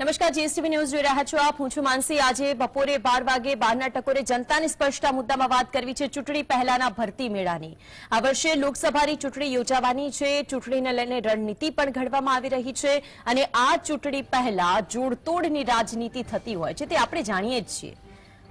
નમસ્કાર, GSTV news જોઈ રહ્યા છો આપ. હું છું માનસી. આજે બપોરે બાર વાગે બારના ટકોરે જનતાની સ્પષ્ટતા મુદ્દામાં વાત કરવી છે ચૂંટણી પહેલાના ભરતી મેળાની. આ વર્ષે લોકસભાની ચૂંટણી યોજાવાની છે. ચૂંટણીને લઈને રણનીતિ પણ ઘડવામાં આવી રહી છે અને આ ચૂંટણી પહેલા જોડતોડની રાજનીતિ થતી હોય છે તે આપણે જાણીએ જ છીએ.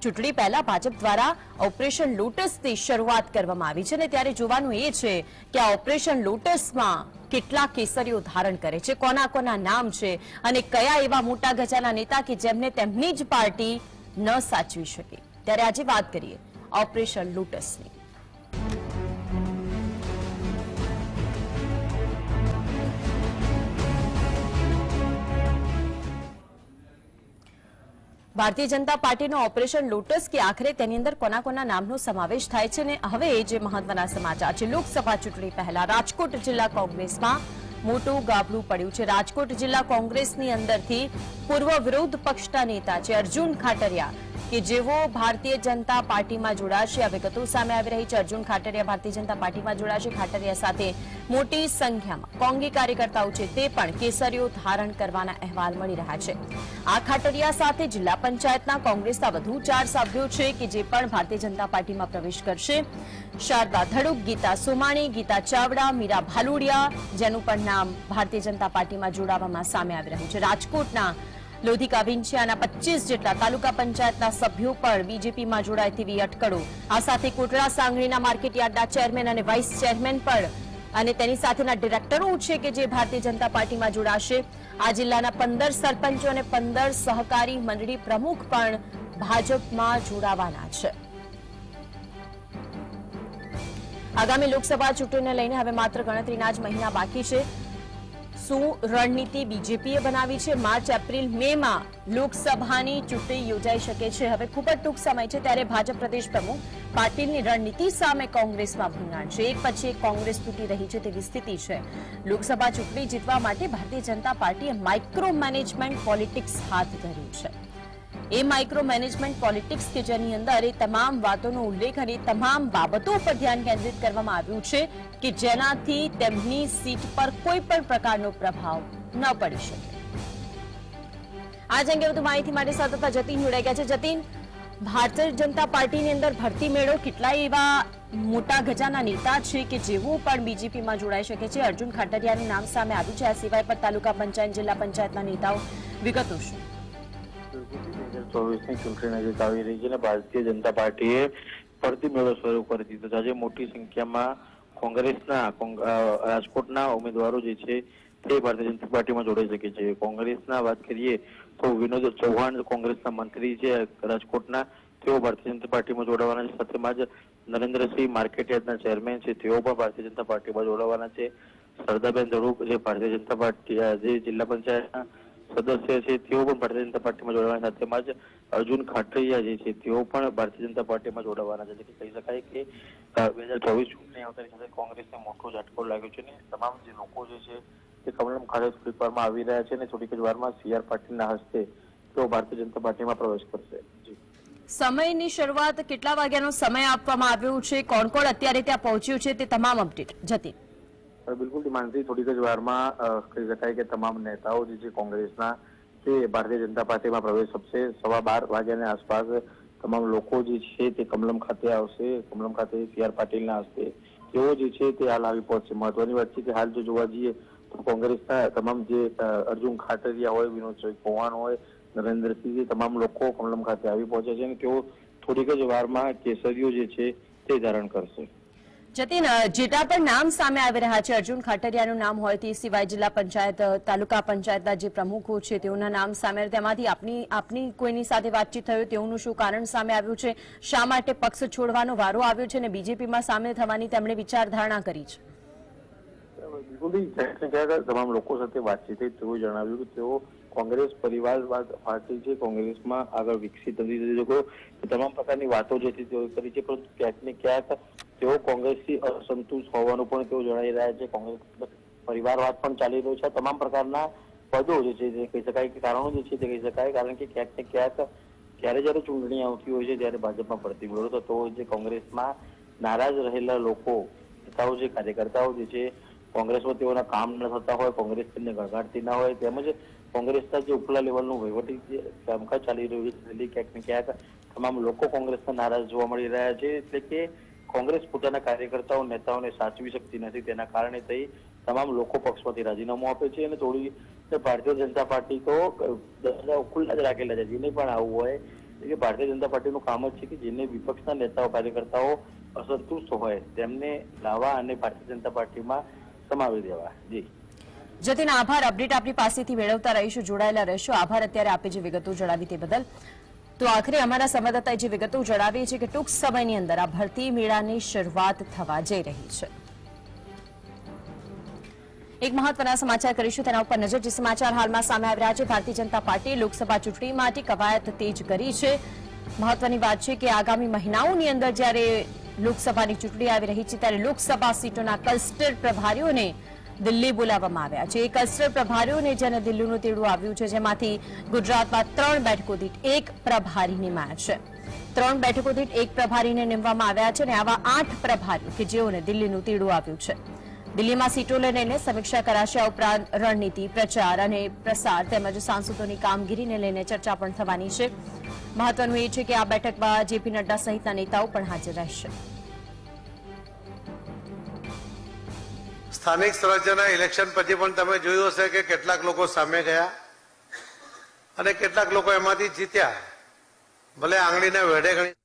ચૂંટણી પહેલા ભાજપ દ્વારા ઓપરેશન લોટસથી શરૂઆત કરવામાં આવી છે અને ત્યારે જોવાનું એ છે કે આ ઓપરેશન લોટસમાં કેટલા કેસરીઓ ધારણ કરે છે? કોના કોના નામ છે? અને કયા એવા મોટા ગજાના નેતા કે જેમને તેમની જ પાર્ટી ન સાચવી શકે? ત્યારે આજે વાત કરીએ ઓપરેશન લોટસની. ભારતીય જનતા પાર્ટીનો ઓપરેશન લોટસ કે આખરે તેની અંદર કોના કોના નામનો સમાવેશ થાય છે ને હવે જે મહત્વના સમાચાર છે. લોકસભા ચૂંટણી પહેલા રાજકોટ જિલ્લા કોંગ્રેસમાં મોટું ગાબડું પડ્યું છે. રાજકોટ જિલ્લા કોંગ્રેસની અંદરથી પૂર્વ વિરોધ પક્ષના નેતા છે અર્જુન ખાટરિયા. કે જેઓ ભારતીય જનતા પાર્ટીમાં જોડાશે. આ વિગતો સામે આવી રહી છે. અર્જુન ખાટરિયા ભારતીય જનતા પાર્ટીમાં જોડાશે. ખાટરિયા સાથે મોટી સંખ્યામાં કોંગી કાર્યકર્તાઓ છે તે પણ કેસરીઓ ધારણ કરવાના અહેવાલ મળી રહ્યા છે. આ ખાટરિયા સાથે જિલ્લા પંચાયતના કોંગ્રેસના વધુ ચાર સભ્યો છે કે જે પણ ભારતીય જનતા પાર્ટીમાં પ્રવેશ કરશે. શારદા ધડુક, ગીતા સોમાણી, ગીતા ચાવડા, મીરા ભાલુડિયા જેનું પણ નામ ભારતીય જનતા પાર્ટીમાં જોડાવામાં સામે આવી રહ્યું છે. રાજકોટના લોધિકા વિંછિયાના પચીસ જેટલા તાલુકા પંચાયતના સભ્યો પણ બીજેપીમાં જોડાય તેવી અટકળો. આ સાથે કોટડા સાંગણીના માર્કેટયાર્ડના ચેરમેન અને વાઇસ ચેરમેન પણ અને તેની સાથેના ડિરેક્ટરો છે કે જે ભારતીય જનતા પાર્ટીમાં જોડાશે. આ જિલ્લાના પંદર સરપંચો અને પંદર સહકારી મંડળી પ્રમુખ પણ ભાજપમાં જોડાવાના છે. આગામી લોકસભા ચૂંટણીને લઈને હવે માત્ર ગણતરીના જ મહિના બાકી છે. શું રણનીતિ બીજેપીએ બનાવી છે? માર્ચ, એપ્રિલ મે માં લોકસભાની ચૂંટણી યોજાઈ શકે છે. હવે ખૂબ જ ટૂંક સમય છે ત્યારે ભાજપ પ્રદેશ પ્રમુખ પાટીલની રણનીતિ સામે કોંગ્રેસમાં ભંગાણ છે. એક પછી એક કોંગ્રેસ તૂટી રહી છે તેવી સ્થિતિ છે. લોકસભા ચૂંટણી જીતવા માટે ભારતીય જનતા પાર્ટીએ માઇક્રો મેનેજમેન્ટ પોલિટિક્સ હાથ ધર્યું છે. એ માઇક્રો મેનેજમેન્ટ પોલિટિક્સ કે જેની અંદર એ તમામ વાતોનો ઉલ્લેખ અને તમામ બાબતો પર ધ્યાન કેન્દ્રિત કરવામાં આવ્યું છે કે જેનાથી તેમની સીટ પર કોઈ પણ પ્રકારનો પ્રભાવ ન પડી શકે. આજ અંગે વધુ માહિતી માટે સાથે જતીન જોડાઈ ગયા છે. જતીન, ભારતીય જનતા પાર્ટીની અંદર ભરતી મેળો કેટલાય એવા મોટા ગજાના નેતા છે કે જેઓ પણ બીજેપીમાં જોડાઈ શકે છે? અર્જુન ખાટરિયાનું નામ સામે આવ્યું છે. આ સિવાય પણ તાલુકા પંચાયત, જિલ્લા પંચાયતના નેતાઓ વિગતો શું? ચોવીસની ચૂંટણી નજીક આવી રહી છે અને ભારતીય જનતા પાર્ટીએ ફરતી મેળો શરૂ કરી દીધો છે આજે મોટી સંખ્યામાં કોંગ્રેસના રાજકોટના ઉમેદવારો જે છે તે ભારતીય જનતા પાર્ટીમાં જોડાઈ શકે છે કોંગ્રેસના વાત કરીએ તો વિનોદ ચૌહાણ કોંગ્રેસના મંત્રી છે રાજકોટના તેઓ ભારતીય જનતા પાર્ટીમાં જોડાવાના છે સાથેમાં જ નરેન્દ્રસિંહ માર્કેટયાર્ડના ચેરમેન છે તેઓ પણ ભારતીય જનતા પાર્ટીમાં જોડાવાના છે સરદાબેન ધડુક જે ભારતીય જનતા પાર્ટી જે જિલ્લા પંચાયતના સદસ્ય છે, તેઓ પણ ભારતીય જનતા પાર્ટીમાં જોડાવાના છે. તેમજ અર્જુન ખાટરિયા જે છે, તેઓ પણ ભારતીય જનતા પાર્ટીમાં જોડાવાના છે. એટલે કહી શકાય કે બે હજાર ચોવીસ ચૂંટણી આવતાની સાથે કોંગ્રેસને મોટો ઝટકો લાગ્યો છે ને તમામ જે લોકો જે છે, તે કમલમ ખાતે થોડીક વારમાં આવી રહ્યા છે અને થોડીક જ વારમાં સી પાટીલના હસ્તે તેઓ ભારતીય જનતા પાર્ટીમાં પ્રવેશ કરશે. જી. સમયની શરૂઆત કેટલા વાગ્યાનો સમય આપવામાં આવ્યો છે? કોણ કોણ અત્યારે ત્યાં પહોંચ્યું છે? તે તમામ અપડેટ હવે બિલકુલ માનસી થોડીક જ વારમાં કહી શકાય કે તમામ નેતાઓ જે છે કોંગ્રેસના તે ભારતીય જનતા પાર્ટીમાં પ્રવેશ આપશે. સવા બાર વાગ્યાની આસપાસ તમામ લોકો જે છે તે કમલમ ખાતે આવશે. કમલમ ખાતે સી આર પાટીલના હસ્તે તેઓ જે છે તે હાલ આવી પહોંચશે. મહત્વની વાત છે કે હાલ જો જોવા જઈએ તો કોંગ્રેસના તમામ જે અર્જુન ખાટરિયા હોય, વિનોદ ચૌહાણ હોય નરેન્દ્રસિંહ તમામ લોકો કમલમ ખાતે આવી પહોંચે છે અને તેઓ થોડીક જ વારમાં કેસરીઓ જે છે તે ધારણ કરશે. જતીન જેટા પણ નામ સામે આવી રહ્યા છે, અર્જુન ખાટરિયાનું નામ હોય તે સિવાય જિલ્લા પંચાયત તાલુકા પંચાયતના જે પ્રમુખો છે, તેઓના નામ સામે તેમાંથી આપની આપની કોઈની સાથે વાતચીત થયું, તેઓનું શું કારણ સામે આવ્યું છે, શા માટે પક્ષ છોડવાનો વારો આવ્યો છે અને બીજેપીમાં સામેલ થવાની તેમણે વિચારધારણા કરી છે? બિલકુલ તમામ લોકો સાથે વાતચીત થઈ, તેઓ જણાવ્યું કે તેઓ કોંગ્રેસ પરિવારવાદ પાર્ટી છે, કોંગ્રેસમાં આગળ વિકસિત થઈ શકો તમામ પ્રકારની વાતો જે તેઓ કરી છે, પરંતુ ક્યાંક ને ક્યાંક તેઓ કોંગ્રેસથી અસંતુષ્ટ હોવાનું પણ તેઓ જણાવી રહ્યા છે. કોંગ્રેસ પરિવારવાદ પણ ચાલી રહ્યો છે. તમામ પ્રકારના પદો જે છે, તે કહી શકાય કે કારણો જે છે, તે કહી શકાય. કારણ કે ક્યાંક ને ક્યાંક, જ્યારે જ્યારે ચૂંટણી આવતી હોય છે, ત્યારે ભાજપમાં મેળો થતો હોય છે. કોંગ્રેસમાં નારાજ રહેલા લોકો, નેતાઓ જે કાર્યકર્તાઓ જે છે કોંગ્રેસમાં કામ ન થતા હોય કોંગ્રેસ તેમને ગણગાડતી ના હોય, તેમજ કોંગ્રેસના જે ઉપલા લેવલનું વહીવટી જે કામકાજ ચાલી રહ્યું છે, દિલ્હી ક્યાંક ને ક્યાંક તમામ લોકો કોંગ્રેસના નારાજ જોવા મળી રહ્યા છે, એટલે કે કોંગ્રેસ પોતાના કાર્યકર્તાઓ, નેતાઓને સાચવી શકતી નથી, તેના કારણે થઈ તમામ લોકો પક્ષમાંથી રાજીનામું આપે છે અને થોડી ભારતીય જનતા પાર્ટી તો ખુલ્લા જ રાખેલા છે, જેને પણ આવવું હોય કે ભારતીય જનતા પાર્ટીનું કામ જ છે કે જેને વિપક્ષના નેતાઓ, કાર્યકર્તાઓ અસંતુષ્ટ હોય, તેમને લાવવા અને ભારતીય જનતા પાર્ટીમાં સમાવી દેવા. જી. જતીન, આભાર. અપડેટ આપની પાસેથી મેળવતા રહીશું, જોડાયેલા રહેશો. આભાર. અત્યારે આપે જે વિગતો જણાવી તે બદલ. તો આખરે અમારા સંવાદદાતાએ જે વિગતો જણાવી છે કે ટૂંક સમયની અંદર આ ભરતી મેળાની શરૂઆત થવા જઈ રહી છે. એક મહત્વના સમાચાર કરીશું. તેના ઉપર નજર. જે સમાચાર હાલમાં સામે આવી રહ્યા છે, ભારતીય જનતા પાર્ટીએ લોકસભા ચૂંટણી માટે કવાયત તેજ કરી છે. મહત્વની વાત છે કે આગામી મહિનાઓની અંદર જ્યારે લોકસભાની ચૂંટણી આવી રહી છે ત્યારે લોકસભા સીટોના ક્લસ્ટર પ્રભારીઓને દિલ્હી બોલાવવામાં આવ્યા છે. ક્લસ્ટર પ્રભારીઓને જેને દિલ્હીનું તેડું આવ્યું છે, જેમાંથી ગુજરાતમાં ત્રણ બેઠકો દીઠ એક પ્રભારી નિમાયા છે. ત્રણ બેઠકો દીઠ એક પ્રભારીને નિમવામાં આવ્યા છે અને આવા આઠ પ્રભારીઓ કે જેઓને દિલ્હીનું તેડું આવ્યું છે. દિલ્હીમાં સીટોને લઈને સમીક્ષા કરાશે આ ઉપરાંત રણનીતિ, પ્રચાર અને પ્રસાર તેમજ સાંસદોની કામગીરીને લઈને ચર્ચા પણ થવાની છે. મહત્વનું એ છે કે આ બેઠકમાં જેપી નડ્ડા સહિતના નેતાઓ પણ હાજર રહેશે. સ્થાનિક સ્વરાજ્યના ઇલેક્શન પછી પણ તમે જોયું હશે કે કેટલાક લોકો સામે ગયા અને કેટલાક લોકો એમાંથી જીત્યા. ભલે આંગળીને વેઢે ગણી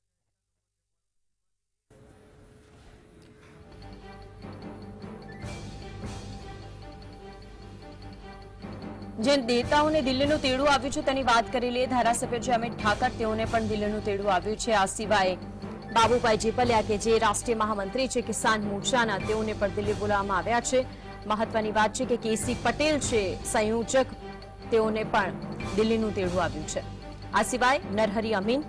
જે નેતાઓને દિલ્હીનું તેડું આવ્યું છે તેની વાત કરી લઈએ. ધારાસભ્ય છે અમિત ઠાકર, તેઓને પણ દિલ્હીનું તેડું આવ્યું છે. આ સિવાય બાબુભાઈ જેપલિયા કે જે રાષ્ટ્રીય મહામંત્રી છે, કિસાન મોરચાના, તેઓને પણ દિલ્હી બોલાવવામાં આવ્યા છે. મહત્વની વાત છે કે કેસી પટેલ છે, સંયોજક, તેઓને પણ દિલ્હીનું તેડું આવ્યું છે. આ સિવાય નરહરી અમીન,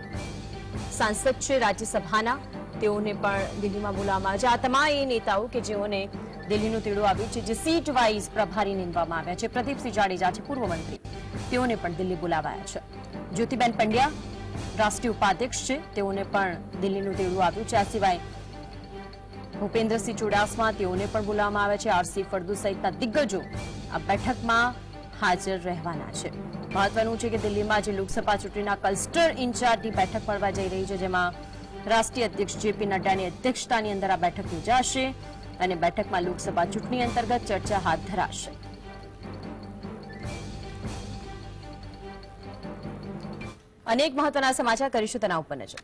સાંસદ છે રાજ્યસભાના, તેઓને પણ દિલ્હીમાં બોલાવવામાં આવ્યા છે. આ તમામ એ નેતાઓ કે જેઓને દિલ્હીનું તેડું આવ્યું છે, જે સીટ વાઇઝ પ્રભારી નીમવામાં આવ્યા છે. પ્રદીપસિંહ જાડેજા છે, પૂર્વ મંત્રી. તેઓને પણ દિલ્હી બોલાવાયા છે. જ્યોતિબેન પંડ્યા, રાષ્ટ્રીય ઉપાધ્યક્ષ છે. તેઓને પણ દિલ્હીનું તેડું આવ્યું છે. આ સિવાય ભૂપેન્દ્રસિંહ ચુડાસમા તેઓને પણ બોલાવવામાં આવ્યા છે. આરસી ફળદુ સહિતના દિગ્ગજો આ બેઠકમાં હાજર રહેવાના છે. મહત્વનું છે કે દિલ્હીમાં જે લોકસભા ચૂંટણીના ક્લસ્ટર ઇન્ચાર્જની બેઠક મળવા જઈ રહી છે, જેમાં રાષ્ટ્રીય અધ્યક્ષ જેપી નડ્ડાની અધ્યક્ષતાની અંદર આ બેઠક યોજાશે. અને બેઠકમાં લોકસભા ચૂંટણી અંતર્ગત ચર્ચા હાથ ધરાશે. અનેક મહત્વના સમાચાર કરીશું તેના ઉપર નજર.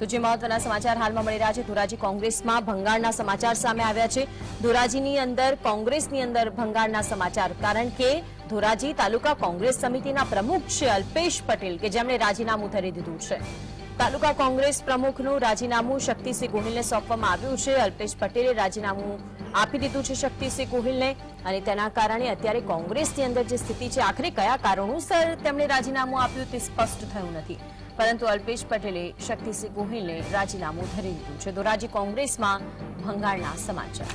તો જે મહત્વના સમાચાર હાલમાં મળી રહ્યા છે, ધોરાજી કોંગ્રેસમાં ભંગાણના સમાચાર સામે આવ્યા છે. ધોરાજીની અંદર, કોંગ્રેસની અંદર ભંગાણના સમાચાર, કારણ કે ધોરાજી તાલુકા કોંગ્રેસ સમિતિના પ્રમુખ છે અલ્પેશ પટેલ, કે જેમણે રાજીનામું ધરી દીધું છે. તાલુકા કોંગ્રેસ પ્રમુખનું રાજીનામું શક્તિસિંહ ગોહિલને સોંપવામાં આવ્યું છે. અલ્પેશ પટેલે રાજીનામું આપી દીધું છે શક્તિસિંહ ગોહિલને અને તેના કારણે અત્યારે કોંગ્રેસની અંદર જે સ્થિતિ છે, આખરે કયા કારણોસર તેમણે રાજીનામું આપ્યું તે સ્પષ્ટ થયું નથી. પરંતુ અલ્પેશ પટેલે શક્તિસિંહ ગોહિલને રાજીનામું ધરી દીધું છે. ધોરાજી કોંગ્રેસમાં ભંગાણના સમાચાર.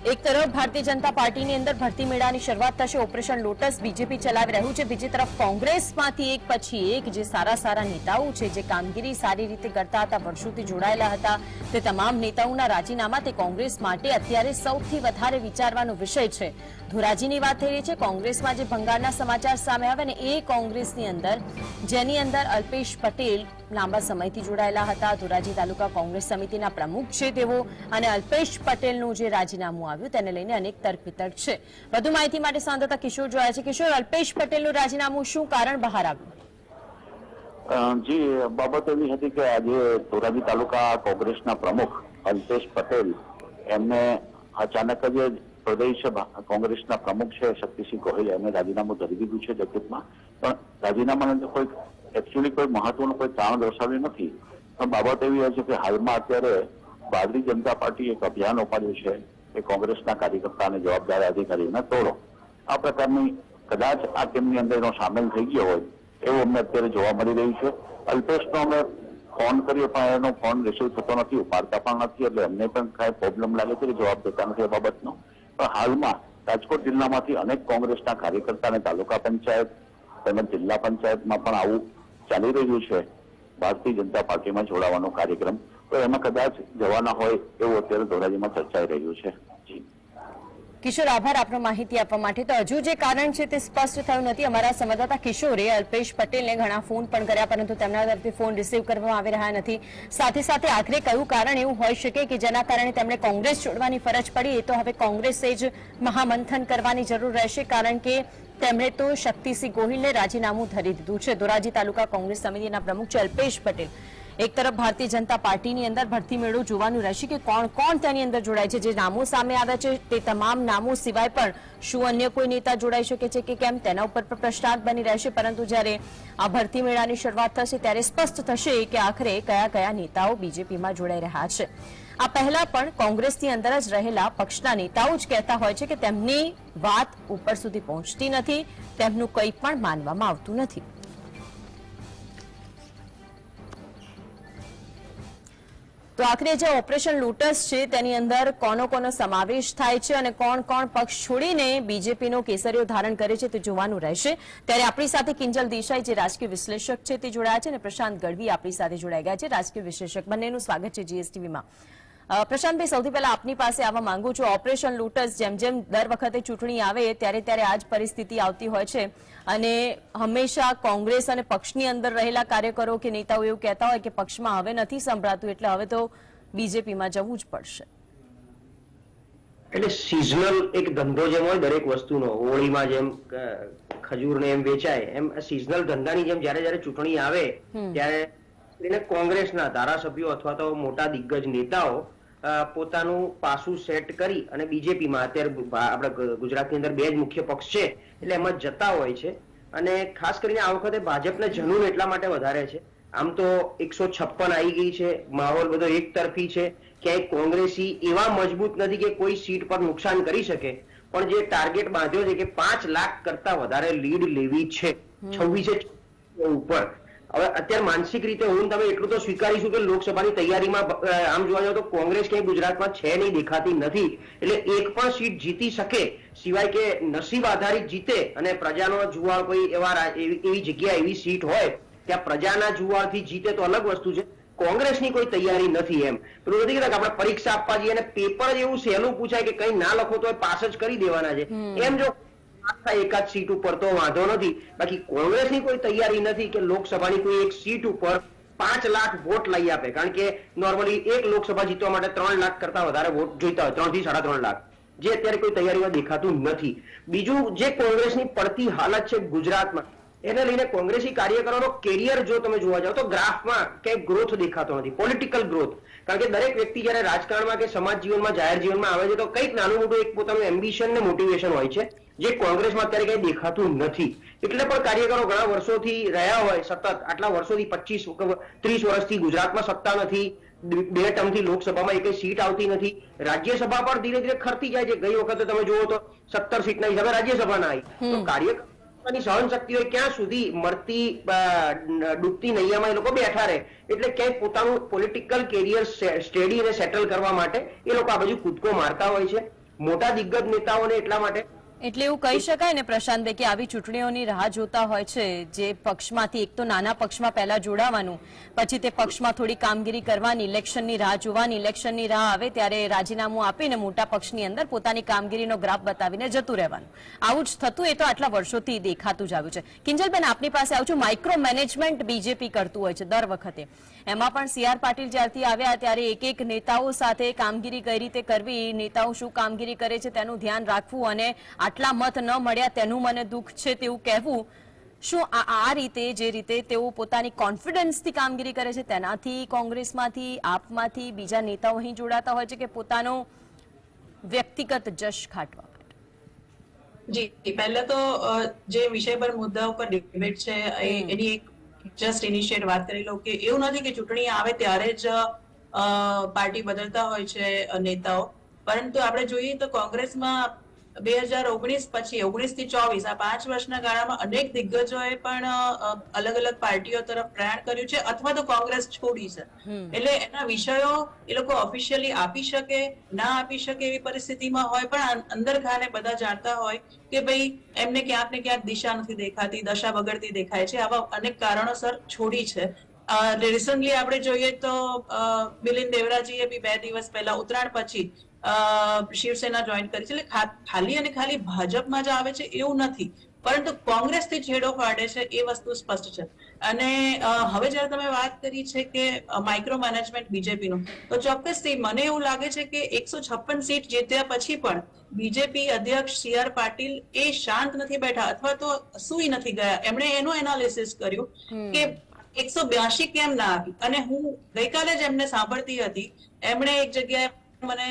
એક તરફ ભારતીય જનતા પાર્ટીની અંદર ભરતી મેળાની શરૂઆત થશે, ઓપરેશન લોટસ બીજેપી ચલાવી રહ્યું છે. બીજી તરફ કોંગ્રેસમાંથી એક પછી એક જે સારા સારા નેતાઓ છે, જે કામગીરી સારી રીતે કરતા હતા, વર્ષોથી જોડાયેલા હતા, તે તમામ નેતાઓના રાજીનામા તે કોંગ્રેસ માટે અત્યારે સૌથી વધારે વિચારવાનો વિષય છે. ધોરાજીની વાત થઈ રહી છે, કોંગ્રેસમાં જે ભંગારના સમાચાર સામે આવે ને, એ કોંગ્રેસની અંદર, જેની અંદર અલ્પેશ પટેલ લાંબા સમયથી જોડાયેલા હતા. ધોરાજી તાલુકા કોંગ્રેસ સમિતિના પ્રમુખ છે તેઓ અને અલ્પેશ પટેલનું જે રાજીનામું આવ્યું તેને લઈને અનેક તર્ક વિતર્ક છે. વધુ માહિતી માટે સાંધતા કિશોર જોયા છે. કિશોર, અલ્પેશ પટેલનું રાજીનામું શું કારણ બહાર આવ્યું? જી બાબત એવી હતી કે આજે ધોરાજી તાલુકા કોંગ્રેસના પ્રમુખ અલ્પેશ પટેલ એમને અચાનક જ પ્રદેશ કોંગ્રેસના પ્રમુખ છે, શક્તિસિંહ ગોહિલ, એમને રાજીનામું ધરી દીધું છે જગતમાં. પણ રાજીનામાને કોઈ એકચ્યુઅલી કોઈ મહત્વનું કોઈ કારણ દર્શાવ્યું નથી. પણ બાબત એવી છે કે હાલમાં અત્યારે ભારતીય જનતા પાર્ટી એક અભિયાન ઉપાડ્યું છે. કે કોંગ્રેસના કાર્યકર્તા અને જવાબદાર અધિકારીઓને તોડો. આ પ્રકારની કદાચ આ ટીમની અંદર એનો સામેલ થઈ ગયો હોય, એવું અમને અત્યારે જોવા મળી રહ્યું છે. અલ્પેશનો અમે ફોન કર્યો, પણ એનો ફોન રિસીવ થતો નથી, ઉપાડતા પણ નથી, એટલે અમને પણ કાંઈ પ્રોબ્લેમ લાગે છે કે જવાબ દેતા નથી એ બાબતનો. પણ હાલમાં રાજકોટ જિલ્લામાંથી અનેક કોંગ્રેસના કાર્યકર્તા અને તાલુકા પંચાયત તેમજ જિલ્લા પંચાયતમાં પણ આવું ચાલી રહ્યું છે. ભારતીય જનતા પાર્ટીમાં જોડાવાનો કાર્યક્રમ એમાં કદાચ જવાના હોય એવું અત્યારે ધોરાજીમાં ચર્ચાઈ રહ્યું છે. કિશોર, આભાર આપનો માહિતી આપવા માટે. તો હજુ જે કારણ છે તે સ્પષ્ટ થયું નથી. અમારા સંવાદદાતા કિશોરે અલ્પેશ પટેલને ઘણા ફોન પણ કર્યા, પરંતુ તેમના તરફથી ફોન રિસીવ કરવામાં આવી રહ્યા નથી. સાથે સાથે આખરે કયું કારણ એવું હોઈ શકે કે જેના કારણે તેમણે કોંગ્રેસ છોડવાની ફરજ પડી, એ તો હવે કોંગ્રેસે જ મહામંથન કરવાની જરૂર રહેશે, કારણ કે તેમણે તો શક્તિસિંહ ગોહિલને રાજીનામું ધરી દીધું છે. ધોરાજી તાલુકા કોંગ્રેસ સમિતિના પ્રમુખ છે અલ્પેશ પટેલ. એક તરફ ભારતીય જનતા પાર્ટીની અંદર ભરતી મેળો જોવાનું રહેશે કે કોણ કોણ તેની અંદર જોડાય છે, જે નામો સામે આવ્યા છે, તે તમામ નામો સિવાય પણ શું અન્ય કોઈ નેતા જોડાઈ શકે છે કે કેમ, તેના ઉપર પણ પ્રશ્નાર્થ બની રહેશે. પરંતુ જ્યારે આ ભરતી મેળાની શરૂઆત થશે, ત્યારે સ્પષ્ટ થશે કે આખરે કયા કયા નેતાઓ બીજેપીમાં જોડાઈ રહ્યા છે. આ પહેલા પણ કોંગ્રેસની અંદર જ રહેલા પક્ષના નેતાઓ જ કહેતા હોય છે કે તેમની વાત ઉપર સુધી પહોંચતી નથી, તેમનું કંઈ પણ માનવામાં આવતું નથી. તો આખરે જે ઓપરેશન લોટસ છે, તેની અંદર કોનો કોનો સમાવેશ થાય છે અને કોણ કોણ પક્ષ છોડીને બીજેપીનો કેસરીઓ ધારણ કરે છે તે જોવાનું રહેશે. ત્યારે આપણી સાથે કિંજલ દેસાઈ, જે રાજકીય વિશ્લેષક છે, તે જોડાયા છે અને પ્રશાંત ગઢવી આપણી સાથે જોડાઈ ગયા છે. રાજકીય વિશ્લેષક બંનેનું સ્વાગત છે જીએસટીવીમાં પ્રશાંતભાઈ સૌથી પહેલા આપની પાસે આવવા માંગુ છું. ઓપરેશન લૂટસ જેમ જેમ દર વખતે ચૂંટણી આવે ત્યારે ત્યારે આ જ પરિસ્થિતિ આવતી હોય છે. અને હંમેશા કોંગ્રેસ અને પક્ષની અંદર રહેલા કાર્યકરો કે નેતાઓ એવું કહેતા હોય કે પક્ષમાં હવે નથી સંભળાતું એટલે હવે તો બીજેપીમાં જવું જ પડશે. એટલે સિઝનલ એક ધંધો જેમ હોય દરેક વસ્તુનો હોળીમાં જેમ ખજૂરને એમ વેચાય એમ સિઝનલ ધંધાની જેમ જ્યારે જ્યારે ચૂંટણી આવે ત્યારે કોંગ્રેસના ધારાસભ્યો અથવા તો મોટા દિગ્ગજ નેતાઓ પોતાનું પાસું સેટ કરી અને બીજેપીમાં અત્યારે આપણે ગુજરાતની અંદર બે જ મુખ્ય પક્ષ છે એટલે એમાં જતા હોય છે. અને ખાસ કરીને આ વખતે ભાજપને જનૂન એટલા માટે વધારે છે. આમ તો એકસો છપ્પન આવી ગઈ છે માહોલ બધો એક તરફી છે. ક્યાંય કોંગ્રેસી એવા મજબૂત નથી કે કોઈ સીટ પર નુકસાન કરી શકે. પણ જે ટાર્ગેટ બાંધ્યો છે કે પાંચ લાખ કરતા વધારે લીડ લેવી છે. છવ્વીસે ઉપર. હવે અત્યારે માનસિક રીતે હું તમે એટલું તો સ્વીકારીશું કે લોકસભાની તૈયારીમાં આમ જોવા જાવ તો કોંગ્રેસ ક્યાંય ગુજરાતમાં છે નહીં દેખાતી નથી. એટલે એક પણ સીટ જીતી શકે સિવાય કે નસીબ આધારિત જીતે અને પ્રજાનો જુવાળ કોઈ એવા એવી જગ્યા એવી સીટ હોય ત્યાં પ્રજાના જુવાળથી જીતે તો અલગ વસ્તુ છે. કોંગ્રેસની કોઈ તૈયારી નથી એમ. પેલું નથી કહેતા કે આપણે પરીક્ષા આપવા જઈએ અને પેપર જ એવું સહેલું પૂછાય કે કઈ ના લખો તો પાસ જ કરી દેવાના છે. એમ જો એકાદ સીટ ઉપર તો વાંધો નથી. બાકી કોંગ્રેસની કોઈ તૈયારી નથી કે લોકસભાની કોઈ એક સીટ ઉપર પાંચ લાખ વોટ લઈ આપે. કારણ કે નોર્મલી એક લોકસભા જીતવા માટે ત્રણ લાખ કરતા વધારે વોટ જોઈતા હોય ત્રણથી સાડા ત્રણ લાખ. જે અત્યારે કોઈ તૈયારીમાં દેખાતું નથી. બીજું, જે કોંગ્રેસની પડતી હાલત છે ગુજરાતમાં, એને લઈને કોંગ્રેસી કાર્યકરોનો કેરિયર જો તમે જોવા જાઓ તો ગ્રાફમાં ક્યાંય ગ્રોથ દેખાતો નથી. પોલિટિકલ ગ્રોથ કારણ કે દરેક વ્યક્તિ જ્યારે રાજકારણમાં કે સમાજ જીવનમાં જાહેર જીવનમાં આવે છે તો કંઈક નાનું મોટું એક પોતાનું એમ્બિશન ને મોટિવેશન હોય છે. જે કોંગ્રેસમાં અત્યારે કઈ દેખાતું નથી. એટલે પણ કાર્યકરો ઘણા વર્ષોથી રહ્યા હોય સતત આટલા વર્ષોથી પચીસ ત્રીસ વર્ષથી ગુજરાતમાં સત્તા નથી. બે ટર્મથી લોકસભામાં એક સીટ આવતી નથી. રાજ્યસભા પણ ધીરે ધીરે ખરતી જાય છે. ગઈ વખતે તમે જુઓ તો સત્તર સીટના હિસાબે રાજ્યસભાના આવી. તો કાર્યકર સહન શક્તિ હોય ક્યાં સુધી મળતી ડૂબતી નૈયામાં એ લોકો બેઠા રહે. એટલે ક્યાંય પોતાનું પોલિટિકલ કેરિયર સ્ટેડી અને સેટલ કરવા માટે એ લોકો આ બાજુ કૂદકો મારતા હોય છે. મોટા દિગ્ગજ નેતાઓને એટલા માટે એટલે એવું કહી શકાય ને પ્રશાંતભાઈ કે આવી ચૂંટણીઓની રાહ જોતા હોય છે, જે પક્ષમાંથી, એક તો નાના પક્ષમાં પહેલા જોડાવાનું, પછી તે પક્ષમાં થોડી કામગીરી કરવાની, ઇલેક્શનની રાહ જોવાની, ઇલેક્શનની રાહ આવે ત્યારે રાજીનામું આપીને મોટા પક્ષની અંદર પોતાની કામગીરીનો ગ્રાફ બતાવીને જતું રહેવાનું. આવું જ થતું, એ તો આટલા વર્ષોથી દેખાતું જ આવ્યું છે. કિંજલબેન, આપની પાસે આવું છું માઇક્રો મેનેજમેન્ટ બીજેપી કરતું હોય છે દર વખતે. એમાં પણ સી આર પાટીલ જ્યારથી આવ્યા ત્યારે એક એક નેતાઓ સાથે કામગીરી કઈ રીતે કરવી નેતાઓ શું કામગીરી કરે છે તેનું ધ્યાન રાખવું અને આટલા મત ન મળ્યા તેનું મને દુઃખ છે તેવું કહેવું. શું આ રીતે જે રીતે તેઓ પોતાની કોન્ફિડન્સથી કામગીરી કરે છે તેનાથી કોંગ્રેસમાંથી આપમાંથી બીજા નેતાઓ અહીં જોડાતા હોય છે કે પોતાનો વ્યક્તિગત જશ ખાટવા જી પહેલા તો જે વિષય પર મુદ્દા ઉપર ડિબેટ છે એની એક જસ્ટ ઇનિશિયેટ વાત કરી લઉં કે એવું નથી કે ચૂંટણી આવે ત્યારે જ પાર્ટી બદલતા હોય છે નેતાઓ. પરંતુ આપણે જોઈએ તો કોંગ્રેસમાં બે હજાર ઓગણીસ પછી ઓગણીસથી ચોવીસ આ પાંચ વર્ષના ગાળામાં અનેક દિગ્ગજોએ પણ અલગ અલગ પાર્ટીઓ તરફ પ્રયાણ કર્યું છે અથવા તો કોંગ્રેસ છોડી છે. એટલે એના વિષયો એ લોકો ઓફિશિયલી આપી શકે ના આપી શકે એવી પરિસ્થિતિમાં હોય પણ અંદર ખાને બધા જાણતા હોય કે ભાઈ એમને ક્યાંક ને ક્યાંક દિશા નથી દેખાતી દશા બગડતી દેખાય છે આવા અનેક કારણોસર છોડી છે. રિસન્ટલી આપણે જોઈએ તો અ, મિલિંદ દેવરાજીએ બી બે દિવસ પહેલા ઉત્તરાયણ પછી શિવસેના જોઈન કરી છે. એટલે ખાલી અને ખાલી ભાજપમાં જ આવે છે એવું નથી. પરંતુ કોંગ્રેસથી છેડો ફાડે છે એ વસ્તુ સ્પષ્ટ છે. અને હવે જ્યારે તમે વાત કરી છે કે માઇક્રો મેનેજમેન્ટ બીજેપીનું તો ચોક્કસથી મને એવું લાગે છે કે એકસો છપ્પન સીટ જીત્યા પછી પણ બીજેપી અધ્યક્ષ સી આર પાટીલ એ શાંત નથી બેઠા અથવા તો સુઈ નથી ગયા. એમણે એનું એનાલિસિસ કર્યું કે એકસો બ્યાસી કેમ ના આવી? અને હું ગઈકાલે જ એમને સાંભળતી હતી. એમણે એક જગ્યાએ મને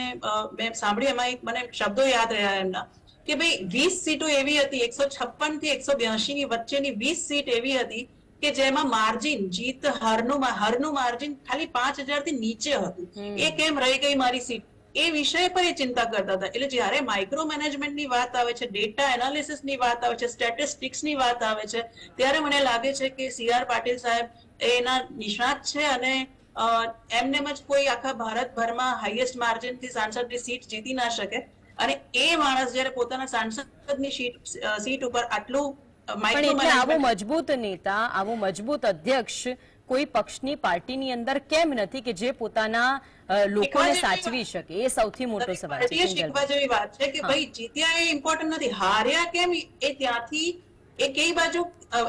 મેં સાંભળ્યું એમાં એક મને શબ્દો યાદ રહ્યા એમના કે ભાઈ વીસ સીટો એવી હતી એકસો છપ્પનથી એકસો બ્યાસી ની વચ્ચેની વીસ સીટ એવી હતી કે જેમાં માર્જિન જીત હરનું હારનું માર્જિન ખાલી પાંચ હજારથી નીચે હતું. એ કેમ રહી ગઈ મારી સીટ? એ વિષય પર એ ચિંતા કરતા હતા. એટલે જ્યારે માઇક્રો મેનેજમેન્ટની વાત આવે છે ડેટા એનાલિસિસની વાત આવે છે સ્ટેટિસ્ટિક્સની વાત આવે છે ત્યારે મને લાગે છે કે સી આર પાટીલ સાહેબ એના નિષ્ણાત છે અને એમને એમનેમ જ કોઈ આખા ભારતભરમાં હાઈએસ્ટ માર્જિનથી સાંસદની સીટ જીતી ના શકે. અને એ માણસ જ્યારે પોતાના સાંસદની સીટ સીટ ઉપર આટલું આવો મજબૂત નેતા આવો મજબૂત અધ્યક્ષ કોઈ પક્ષની પાર્ટીની અંદર કેમ નથી કે જે પોતાના લોકોને સાચવી શકે? એ સૌથી મોટો સવાલ છે શીખવા જેવી વાત છે કે ભાઈ જીત્યા એ ઇમ્પોર્ટન્ટ નથી. હાર્યા કેમ? એ ત્યાંથી એ કઈ બાજુ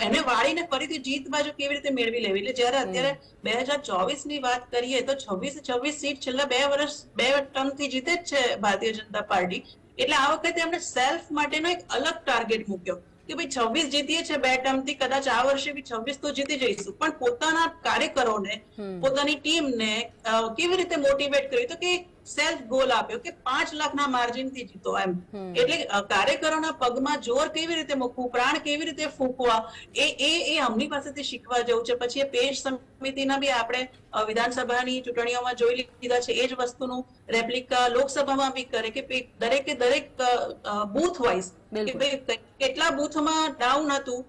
એને વાળીને ફરીથી જીત બાજુ કેવી રીતે મેળવી લેવી? એટલે જયારે અત્યારે બે હજાર ચોવીસની વાત કરીએ તો છવ્વીસ છવ્વીસ સીટ છેલ્લા બે વર્ષ બે ટર્મથી જીતે જ છે ભારતીય જનતા પાર્ટી. એટલે આ વખતે એમણે સેલ્ફ માટેનો એક અલગ ટાર્ગેટ મૂક્યો. કે ભાઈ છવ્વીસ જીતીએ છે બે ટર્મથી કદાચ આ વર્ષે બી છવ્વીસ તો જીતી જઈશું. પણ પોતાના કાર્યકરોને પોતાની ટીમને કેવી રીતે મોટિવેટ કર્યું તો કે સેલ્ફ ગોલ આપ્યો કે પાંચ લાખના માર્જિનથી જીતો એમ. એટલે કાર્યકરોના પગમાં જોર કેવી રીતે મૂકવું પ્રાણ કેવી રીતે ફૂંકવા એ એ એ અમની પાસેથી શીખવા જેવું છે. પછી એ પેજ સમિતિના બી આપણે વિધાનસભાની ચૂંટણીઓમાં જોઈ લીધા છે. એ જ વસ્તુનું રેપ્લિકા લોકસભામાં બી કરે કે દરેકે દરેક બૂથ વાઇઝ કે. ભાઈ કેટલા બૂથમાં ડાઉન હતું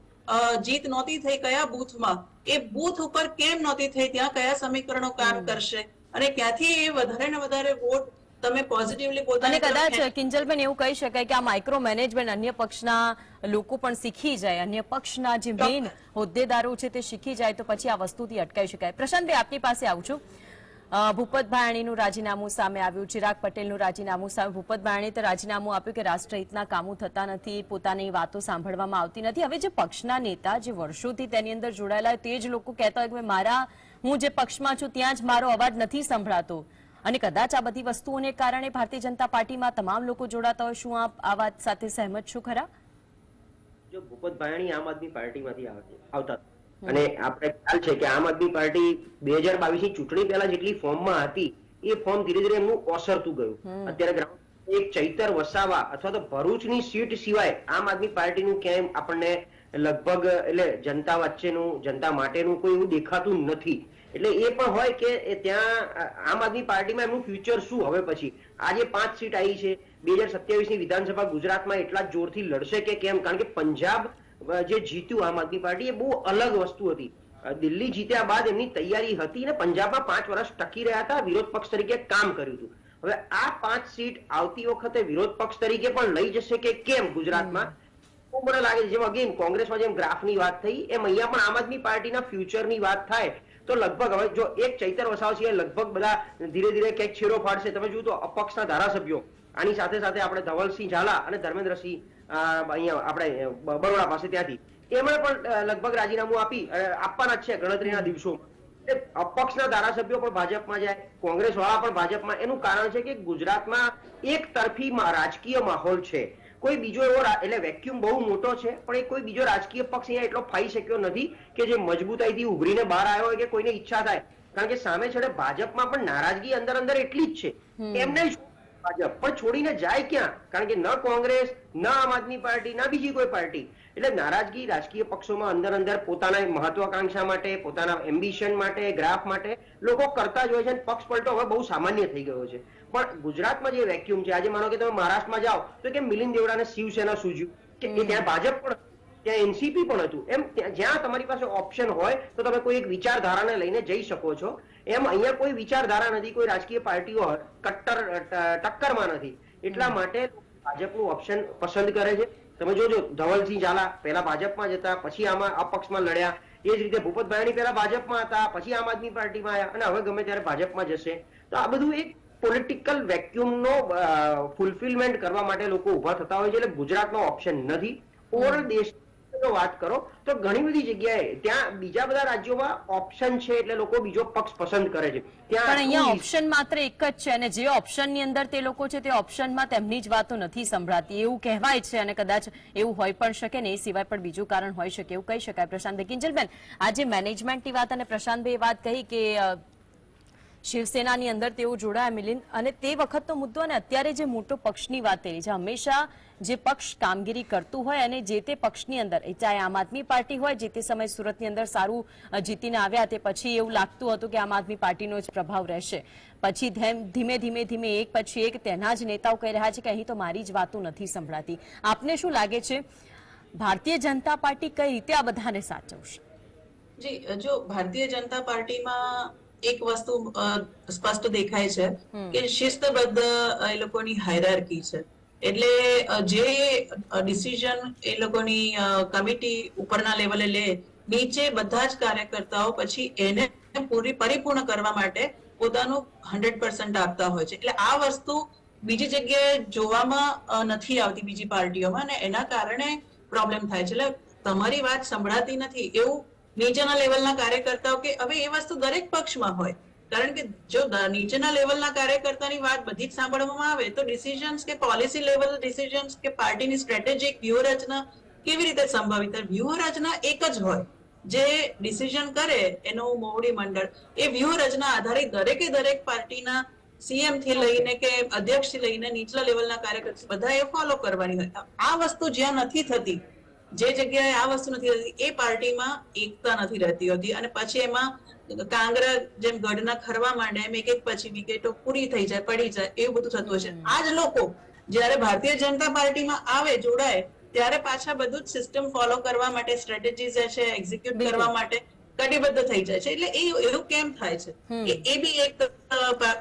જીત નહોતી થઈ કયા બૂથમાં એ બૂથ ઉપર કેમ નહોતી થઈ ત્યાં કયા સમીકરણો કામ કરશે અને ક્યાંથી એ વધારે ને વધારે વોટ તમે પોઝિટિવલી અને કદાચ કિંજલબેન એવું કહી શકાય કે આ માઇક્રો મેનેજમેન્ટ અન્ય પક્ષના લોકો પણ શીખી જાય અન્ય પક્ષના જે મેઇન હોદ્દેદારો છે તે શીખી જાય તો પછી આ વસ્તુથી અટકાવી શકાય. પ્રશાંતભાઈ આપની પાસે આવું છું. ભૂપત ભાયાણીનું રાજીનામું સામે આવ્યું ચિરાગ પટેલનું રાજીનામું સામે ભૂપત ભાયાણીએ તો રાજીનામું આપ્યું કે રાષ્ટ્રહિતના કામો થતા નથી પોતાની વાતો સાંભળવામાં આવતી નથી. હવે જે પક્ષના નેતા જે વર્ષોથી તેની અંદર જોડાયેલા તે જ લોકો કહેતા હોય કે મારા હું જે પક્ષમાં છું ત્યાં જ મારો અવાજ નથી સંભળાતો. અને કદાચ આ બધી વસ્તુઓને કારણે ભારતીય જનતા પાર્ટીમાં તમામ લોકો જોડાતા હોય શું આપ આ વાત સાથે સહેમત છો ખરા? જો ભૂપત ભાયાણી આમ આદમી પાર્ટીમાંથી આવતા અને આપણે ખ્યાલ છે કે આમ આદમી પાર્ટી બે હજાર બાવીસની ચૂંટણી પહેલા જેટલી ફોર્મમાં હતી એ ફોર્મ ધીરે ધીરે એમનું ઓસરતું ગયું. અત્યારે ગ્રાઉન્ડ એક ચૈતર વસાવા અથવા તો ભરૂચની સીટ સિવાય આમ આદમી પાર્ટીનું ક્યાંય આપણને લગભગ, એટલે જનતા વચ્ચેનું, જનતા માટેનું કોઈ એવું દેખાતું નથી. એટલે એ પણ હોય કે ત્યાં આમ આદમી પાર્ટીમાં એમનું ફ્યુચર શું? હવે પછી, આજે પાંચ સીટ આવી છે. બે હજાર સત્યાવીસની વિધાનસભા ગુજરાતમાં એટલા જોરથી લડશે કે કેમ? કારણ કે પંજાબ જે જીત્યું આમ આદમી પાર્ટી, એ બહુ અલગ વસ્તુ હતી. દિલ્હી જીત્યા બાદ એમની તૈયારી હતી ને પંજાબમાં પાંચ વર્ષ ટકી રહ્યા હતા, વિરોધ પક્ષ તરીકે કામ કર્યું હતું. હવે આ પાંચ સીટ આવતી વખતે વિરોધ પક્ષ તરીકે પણ લઈ જશે કે કેમ ગુજરાતમાં? તો મને લાગે છે. જેમ અગેન કોંગ્રેસમાં જેમ ગ્રાફની વાત થઈ, એમ અહીંયા પણ આમ આદમી પાર્ટીના ફ્યુચરની વાત થાય. તો લગભગ હવે જો એક ચૈતર વસાવા લગભગ બધા ધીરે ધીરે ક્યાંક છેડો ફાડશે. તમે જુઓ તો અપક્ષના ધારાસભ્યો, આની સાથે સાથે આપણે ધવલસિંહ ઝાલા અને ધર્મેન્દ્રસિંહ અહીંયા આપણે બરોડા પાસે ત્યાંથી. એમણે પણ લગભગ રાજીનામું આપી આપવાના જ છે ગણતરીના દિવસો અપક્ષના ધારાસભ્યો પણ ભાજપમાં જાય કોંગ્રેસ વાળા પણ ભાજપમાં. એનું કારણ છે કે ગુજરાતમાં એક તરફી રાજકીય માહોલ છે. કોઈ બીજો એવો એટલે વેક્યુમ બહુ મોટો છે પણ એ કોઈ બીજો રાજકીય પક્ષ અહીંયા એટલો ફાઈ શક્યો નથી કે જે મજબૂતાઈથી ઉભરીને બહાર આવ્યો હોય કે કોઈને ઈચ્છા થાય. કારણ કે સામે છેડે ભાજપમાં પણ નારાજગી અંદર અંદર એટલી જ છે. એમને ભાજપ. પણ છોડીને જાય ક્યાં? કારણ કે ન કોંગ્રેસ, ન આમ આદમી પાર્ટી, ના બીજી કોઈ પાર્ટી. એટલે નારાજગી રાજકીય પક્ષોમાં અંદર અંદર પોતાના મહત્વાકાંક્ષા માટે, પોતાના એમ્બિશન માટે ગ્રાફ માટે લોકો કરતા જ હોય છે પક્ષ પલટો હવે બહુ સામાન્ય થઈ ગયો છે. પણ ગુજરાતમાં જે વેક્યુમ છે, આજે માનો કે તમે મહારાષ્ટ્રમાં જાઓ તો કે મિલિંદ દેવડાને શિવસેના સૂજ્યું કે ત્યાં ભાજપ પણ ત્યાં એનસીપી પણ હતું. એમ જ્યાં તમારી પાસે ઓપ્શન હોય તો તમે કોઈ એક વિચારધારાને લઈને જઈ શકો છો. એમ અહીંયા કોઈ વિચારધારા નથી કોઈ રાજકીય પાર્ટીઓ કટ્ટર ટક્કરમાં નથી. એટલા માટે ભાજપનું ઓપ્શન પસંદ કરે છે. તમે જોજો ધવલસિંહ ઝાલા પહેલા ભાજપમાં જતા પછી આમાં અપક્ષમાં લડ્યા. એ જ રીતે ભૂપત પહેલા ભાજપમાં હતા પછી આમ આદમી પાર્ટીમાં આવ્યા અને હવે ગમે ત્યારે ભાજપમાં જશે. તો આ બધું એક પોલિટિકલ વેક્યુમનો ફુલફિલમેન્ટ કરવા માટે લોકો ઊભા થતા હોય છે. એટલે ગુજરાતનો ઓપ્શન નથી. ઓવર દેશ વાત કરો. તો ઘણી બધી જગ્યાએ ત્યાં બીજા બધા રાજ્યોમાં ઓપ્શન છે એટલે લોકો બીજો પક્ષ પસંદ કરે છે. પણ અહીંયા ઓપ્શન માત્ર એક જ છે અને જે ઓપ્શનની અંદર તે લોકો છે તે ઓપ્શનમાં તેમની જ વાતો નથી સંભળાતી. એવું કહેવાય છે અને કદાચ એવું હોય પણ શકે ને એ સિવાય પણ બીજું કારણ હોઈ શકે. એવું કહી શકાય. પ્રશાંત કિંજલબેન આજે મેનેજમેન્ટની વાત અને પ્રશાંતભાઈ એ વાત કહી કે શિવસેનાની અંદર તેઓ જોડાયા મિલિંદ અને તે વખતનો મુદ્દો અને અત્યારે જે મોટો પક્ષની વાત થઈ છે હંમેશા જે પક્ષ કામગીરી કરતું હોય અને જે તે પક્ષની અંદર ચાહે આમ આદમી પાર્ટી હોય, જે તે સમય સુરતની અંદર સારું જીતીને આવ્યા તે પછી એવું લાગતું હતું કે આમ આદમી પાર્ટીનો જ પ્રભાવ રહેશે. પછી ધીમે ધીમે ધીમે એક પછી એક તેના જ નેતાઓ કહી રહ્યા છે કે અહીં તો મારી જ વાતો નથી સંભળાતી. આપને શું લાગે છે, ભારતીય જનતા પાર્ટી કઈ રીતે આ બધાને સાચવશે? જી જો ભારતીય જનતા પાર્ટીમાં એક વસ્તુ સ્પષ્ટ દેખાય છે કે શિસ્તબદ્ધ એ લોકોની હાયરાર્કી છે. એટલે જે ડિસિઝન એ લોકોની કમિટી ઉપરના લેવલે લે નીચે બધા જ કાર્યકર્તાઓ પછી એને પૂરી પરિપૂર્ણ કરવા માટે પોતાનું હંડ્રેડ પર્સન્ટ આપતા હોય છે. એટલે આ વસ્તુ બીજી જગ્યાએ જોવામાં નથી આવતી બીજી પાર્ટીઓમાં અને એના કારણે પ્રોબ્લેમ થાય છે. એટલે તમારી વાત સંભળાતી નથી. એવું નીચેના લેવલના કાર્યકર્તાઓ કે હવે એ વસ્તુ દરેક પક્ષમાં હોય. કારણ કે જો નીચેના લેવલના કાર્યકર્તાની વાત બધી જ સાંભળવામાં આવે, તો ડિસિઝન્સ કે પોલિસી લેવલ ડિસિઝન્સ કે પાર્ટીની સ્ટ્રેટેજિક વ્યૂહરચના કેવી રીતે સંભવિત? વ્યૂહરચના એક જ હોય. જે ડિસિઝન કરે એનું મોવડી મંડળ. એ વ્યૂહરચના આધારિત દરેકે દરેક પાર્ટીના સીએમથી લઈને કે અધ્યક્ષથી લઈને નીચલા લેવલના કાર્યકર્તા બધા એ ફોલો કરવાની હોય. આ વસ્તુ જ્યાં નથી થતી જે જગ્યાએ આ વસ્તુ નથી રહેતી એ પાર્ટીમાં એકતા નથી રહેતી હોતી. અને પછી એમાં કાંગરા જેમ ગઢના ખરવા માંડે એમ એક એક પછી વિકેટો પૂરી થઈ જાય પડી જાય એવું બધું થતું હોય છે. આ જ લોકો જ્યારે ભારતીય જનતા પાર્ટીમાં આવે જોડાય ત્યારે પાછા બધું જ સિસ્ટમ ફોલો કરવા માટે સ્ટ્રેટેજીસ છે એક્ઝિક્યુટ કરવા માટે કટિબદ્ધ થઈ જાય છે. એટલે એ એવું કેમ થાય છે? એ- બી એક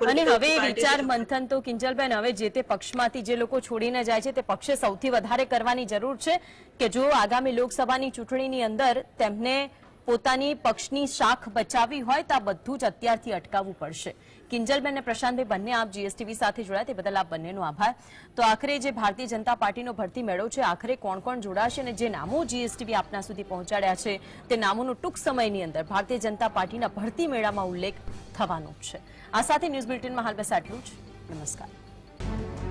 અને હવે વિચાર મંથન તો કિંજલબેન હવે જે તે પક્ષમાંથી જે લોકો છોડીને જાય છે તે પક્ષે સૌથી વધારે કરવાની જરૂર છે કે જો આગામી લોકસભાની ચૂંટણીની અંદર તેમને પોતાની પક્ષની શાખ બચાવવી હોય તો આ બધું જ અત્યારથી અટકાવવું પડશે. કિંજલબેન અને પ્રશાંતભાઈ બંને આપ જીએસટીવી સાથે જોડાયા તે બદલ આપ બંનેનો આભાર. તો આખરે જે ભારતીય જનતા પાર્ટીનો ભરતી મેળો છે, આખરે કોણ કોણ જોડાશે અને જે નામો જીએસટીવી આપના સુધી પહોંચાડ્યા છે, તે નામોનો ટૂંક સમયની અંદર ભારતીય જનતા પાર્ટીના ભરતી મેળામાં ઉલ્લેખ થવાનો છે. આ સાથે ન્યૂઝ બુલેટિનમાં હાલ બસ આટલું જ. નમસ્કાર.